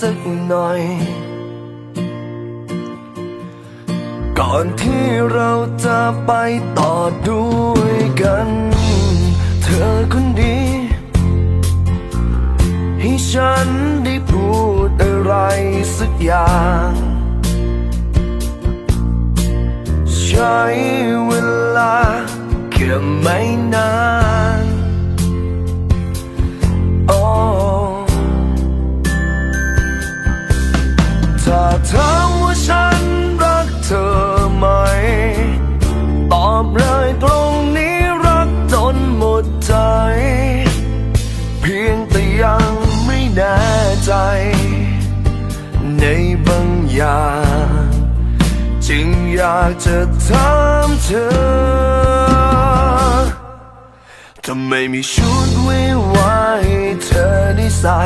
สักหน่อย ก่อนที่เราจะไปต่อด้วยกัน เธอคนดี ให้ฉันได้พูดอะไรสักอย่าง ใช้เวลาแค่ไม่นานโถ้าถามว่าฉันรักเธอไหม ตอบเลยตรงนี้รักจนหมดใจ เพียงแต่ยังไม่แน่ใจ ในบางอย่าง จึงอยากจะถามเธอทำไมมีชุดวิวาให้เธอได้ใส่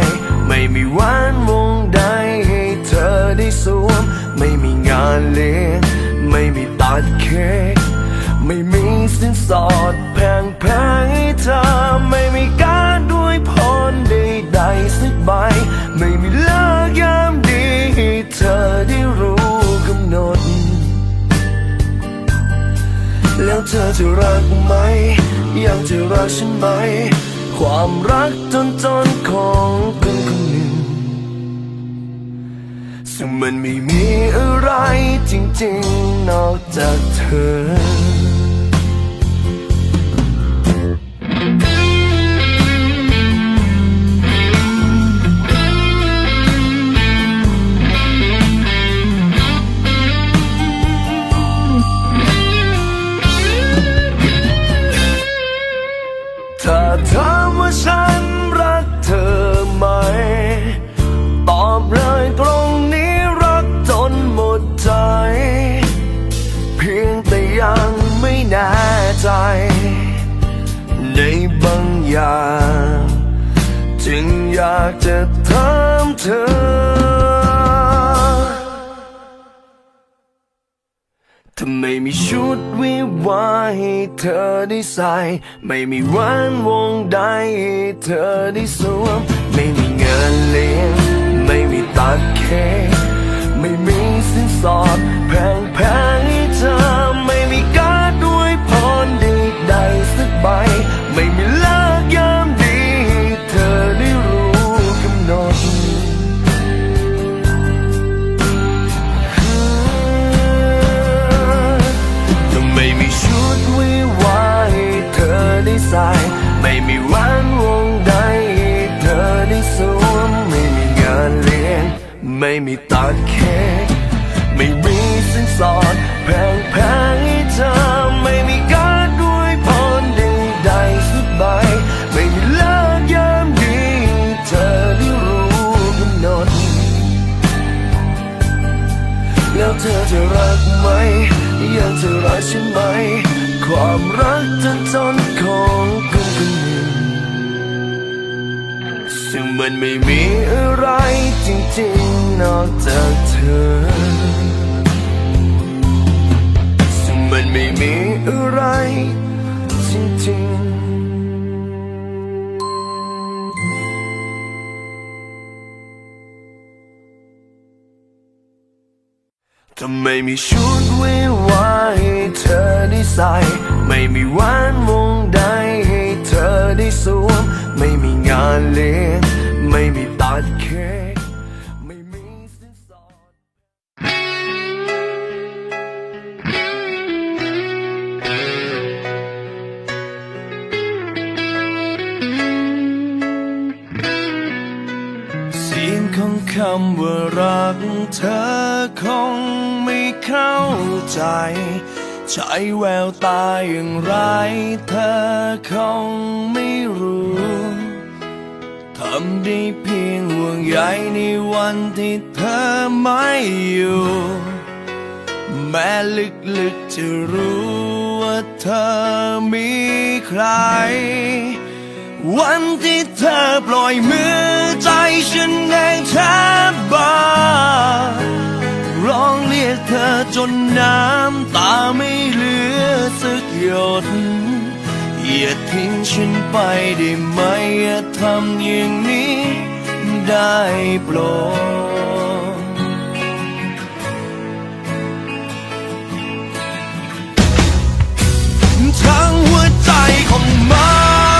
ไม่มีแหวนวงใดให้เธอได สวม ไม่มีงานเลี้ยงไม่มีตัดเค้กไม่มีสินสอดแพงแพงๆให้เธอไม่มีการด้วยพรใดๆสักใบ ไม่มีเลิกยามดีให้เธอได้รู้กำหนด แล้วเธอจะรักไหม ยังจะรักฉันไหม ความรักจนจนของคนคนหนึ่ง ซึ่งมันไม่มีอะไรจริงๆ นอกจากเธอ อย่างจึงอยากจะถามเธอทำไมมีชุดวิวาให้เธอได้ใส่ ไม่มีแหวนวงใดให้เธอได้สวม ไม่มีเงินเลี้ยง ไม่มีตัดเค้กไม่มีสินสอดแพงแพงให้เธอ ไม่มีการด้วยพรใดๆสักใบ ไม่มี ม่มีวันวงใดเธอได้สวมไม่มีงานเลี้ยง ไม่มีตัดเค้กไม่มีสินสอดแพงแพง ซึ่งมันไม่มีอะไรจริงๆนอกจากเธอ ซึ่งมันไม่มีอะไรจริงๆทำไม่มีชุดวิวาให้เธอได้ใส่ ไม่มีแหวนวง สวม ไม่มีงานเลี้ยง ไม่มีตัดเค้กไม่มีสินสอด เสียงของคำว่ารักเธอคงไม่เข้าใจ ใช้แววตาอย่างไรเธอคงไม่รู้ทำได้เพียงห่วงใยในวันที่เธอไม่อยู่ แม้ลึกๆจะรู้ว่าเธอมีใคร วันที่เธอปล่อยมือใจฉันแดงแทบบ้า ร้องเรียกเธอจนน้ำตาไม่เหลือสักหยดอย่าทิ้งฉันไปได้ไหมอย่าทำอย่างนี้ได้โปรดทั้งหัวใจของมามัน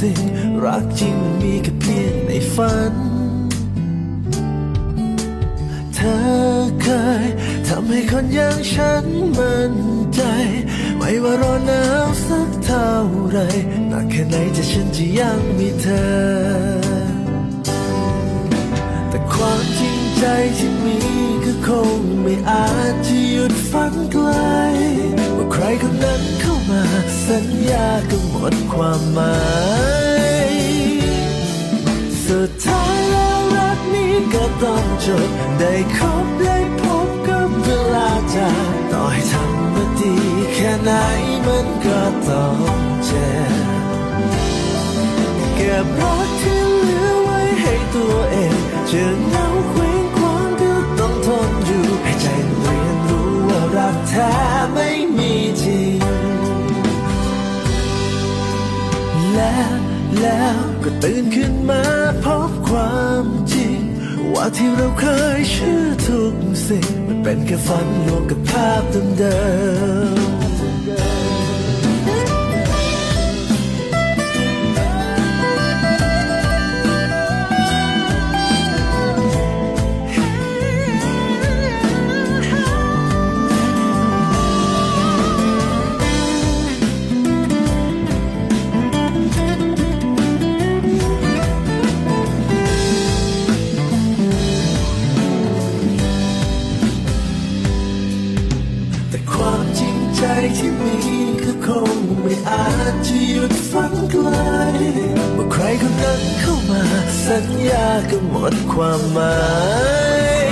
สิรักจริงมีแค่เพียงในฝัน เธอเคยทำให้คนอย่างฉันมั่นใจ ไม่ว่าร้อนหนาวสักเท่าไรหนักแค่ไหนจะฉันจะยังมีเธอ แต่ความจริง ใจที่มีก็คงไม่อาจจะหยุดฝันไกลว่าใครคนนั้นเข้ามา สัญญาก็หมดความหมาย สุดท้ายแล้วรักนี้ก็ต้องจบได้คบได้พบกับเวลาจากต่อให้ทำมาดีแค่ไหนมันก็ต้องเจ็บเก็บรักที่เหลือไว้ให้ตัวเองจะเหงาคว้ แล้ว ก็ตื่นขึ้นมาพบความจริง ว่าที่เราเคยเชื่อทุกสิ่ง มันเป็นแค่ฝันลวงกับภาพเดิม ก็หมดความหมาย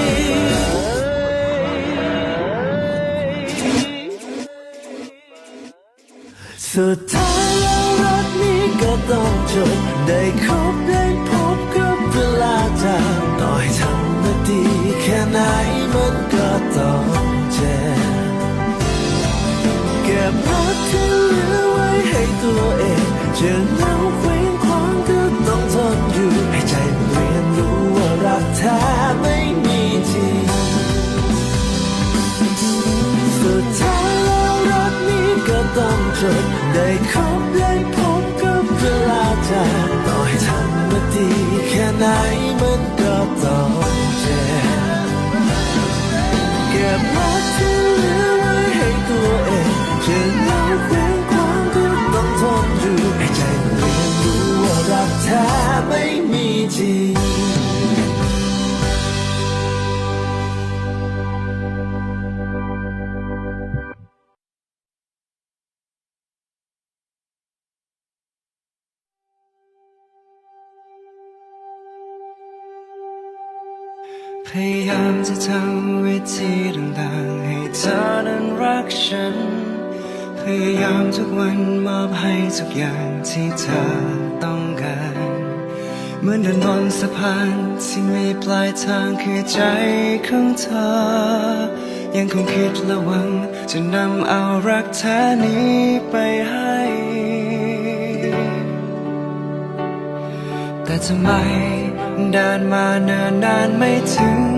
สุดท้ายแล้วรักนี้ก็ต้องจบได้คบได้พบกับเวลาจากต่อให้ทำมาดีแค่ไหนมันก็ต้องเจ็บเก็บรักที่เหลือไว้ให้ตัวเองจะเล่าเคว้ แท้ไม่มีจริง สุดท้ายแล้วรักนี้ก็ต้องจบได้คบได้พบกับเวลาจากต่อให้ทำมาดีแค่ไหนมันก็ต้องเจ็บเก็บรักที่เหลือไว้ให้ตัวเองจะเล่าเคว้งคว้างก็ต้องทนอยู่ให้ใจมันเรียนรู้ว่ารักแท้ไม่มีจริง จะทำวิธีต่างๆ ให้เธอนั้นรักฉัน พยายามทุกวันมอบให้ทุกอย่างที่เธอต้องการ เหมือนเดินบนสะพานที่มีปลายทางคือใจของเธอ ยังคงคิดและหวัง จะนำเอารักแท้นี้ไปให้แต่ทำไมเดินมาเนิ่นนานไม่ถึง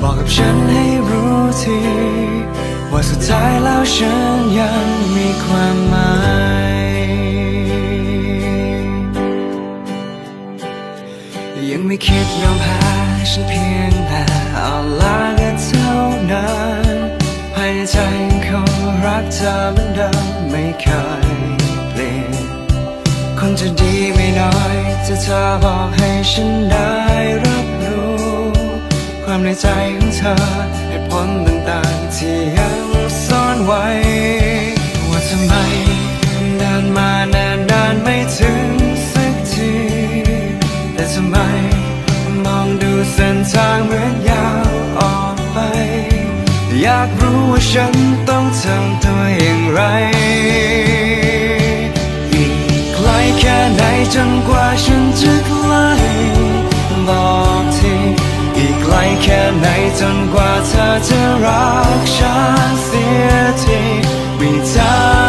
บอกกับฉันให้รู้ทีว่าสุดท้ายแล้วฉันยังมีความหมายยังไม่คิดยอมแพ้ฉันเพียงแต่เอาลากันเท่านั้นภายในใจยังคงรักเธอเหมือนเดิมไม่เคย งจะดีไม่น้อยจะเธอบอกให้ฉันได้รับรู้ ความในใจของเธอเหตุผลต่างๆที่ยังซ่อนไว้ ว่าทำไมเดินมานานนานไม่ถึงสักที แต่ทำไมมองดูเส้นทางเหมือนยาวออกไป อยากรู้ว่าฉันต้องทำตัวอย่างไร ไหนจนกว่าฉันจะใกล้บอกทีอีกไกลแค่ไหนจนกว่าเธอจะรักฉันเสียทีมีทา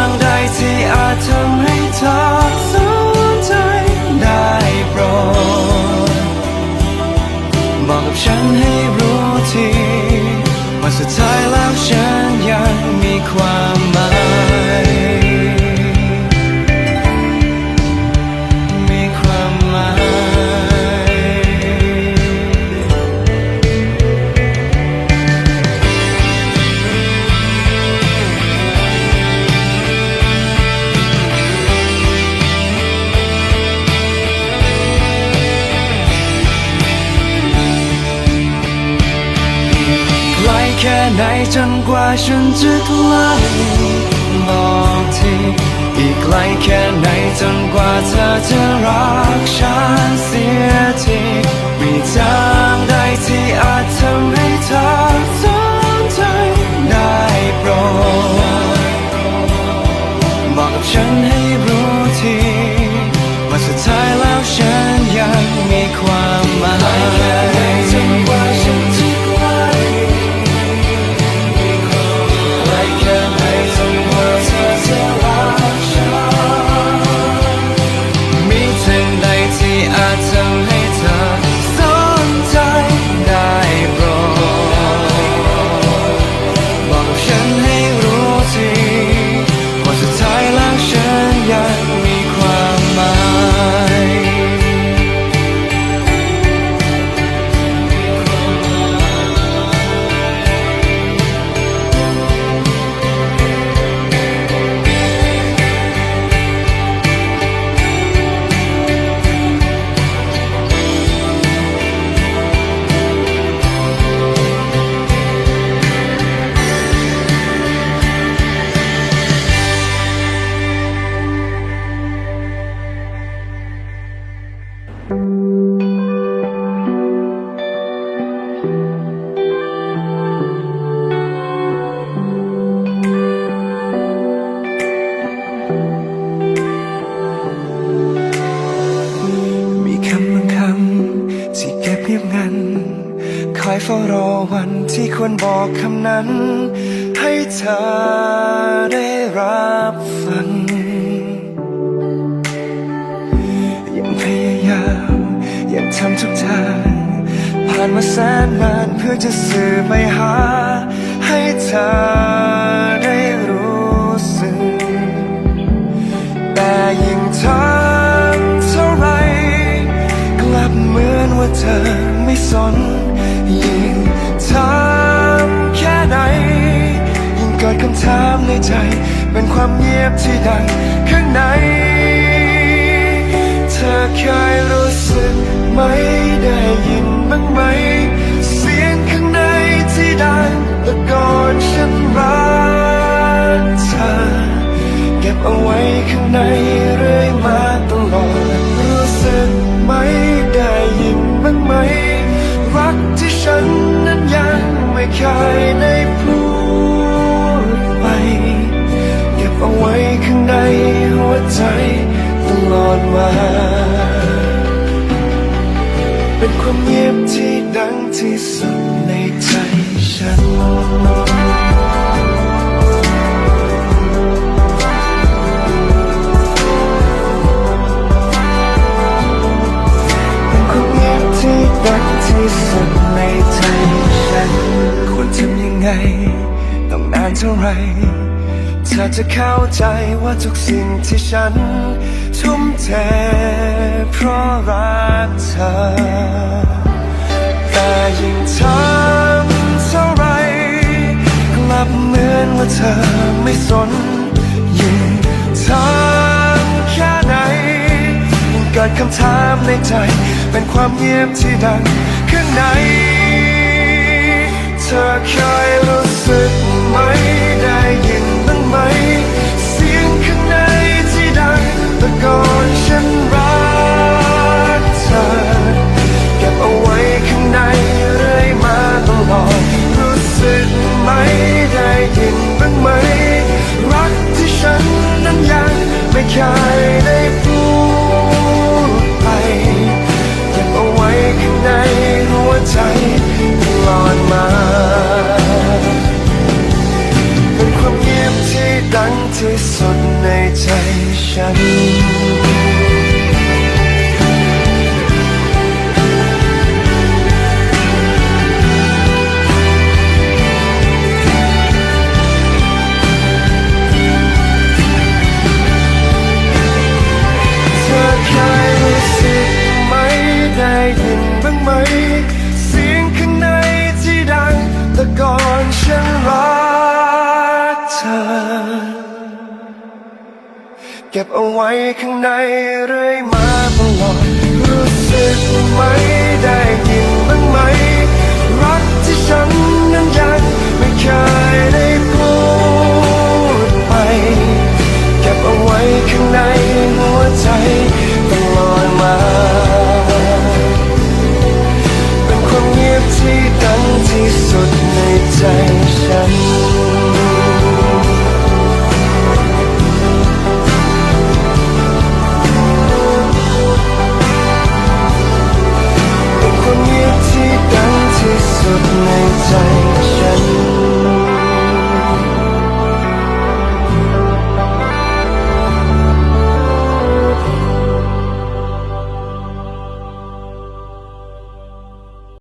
แค่ไหนจนกว่าฉันจะใกล้บอกทีอีกไกลแค่ไหนจนกว่าเธอจะรักฉันเสียทีมีทางใดที่อาจทำให้เธอสนใจได้โปรดบอกกับฉันให้รู้ทีว่าสุดท้ายแล้วฉันยังมีความหมาย ทำทุกทางผ่านมาแสนนานเพื่อจะสื่อไปหา ให้เธอได้รู้สึก แต่ยิ่งทำเท่าไร กลับเหมือนว่าเธอไม่สน ยิ่งทำแค่ไหน ยิ่งเกิดคำถามในใจ เป็นความเงียบที่ดังข้างใน เธอเคยรู้สึก ไหม ได้ยินบ้างไหม เสียงข้างในที่ดังตะโกนฉัน เป็นความเงียบที่ดังที่สุดในใจฉันเป็นความเงียบที่ดังที่สุดในใจฉันควรทำยังไง ต้องนานเท่าไหร เธอจะเข้าใจว่าทุกสิ่งที่ฉัน ทุ่มเทเพราะรักเธอ แต่ยิ่งทำเท่าไร กลับเหมือนว่าเธอไม่สน ยิ่งทำแค่ไหนยิ่งเกิดคำถามในใจ เป็นความเงียบที่ดังข้างในเธอเคยรู้สึกไหมได้ยิน ข้างในเรื่อยมาตลอดรู้สึกไหม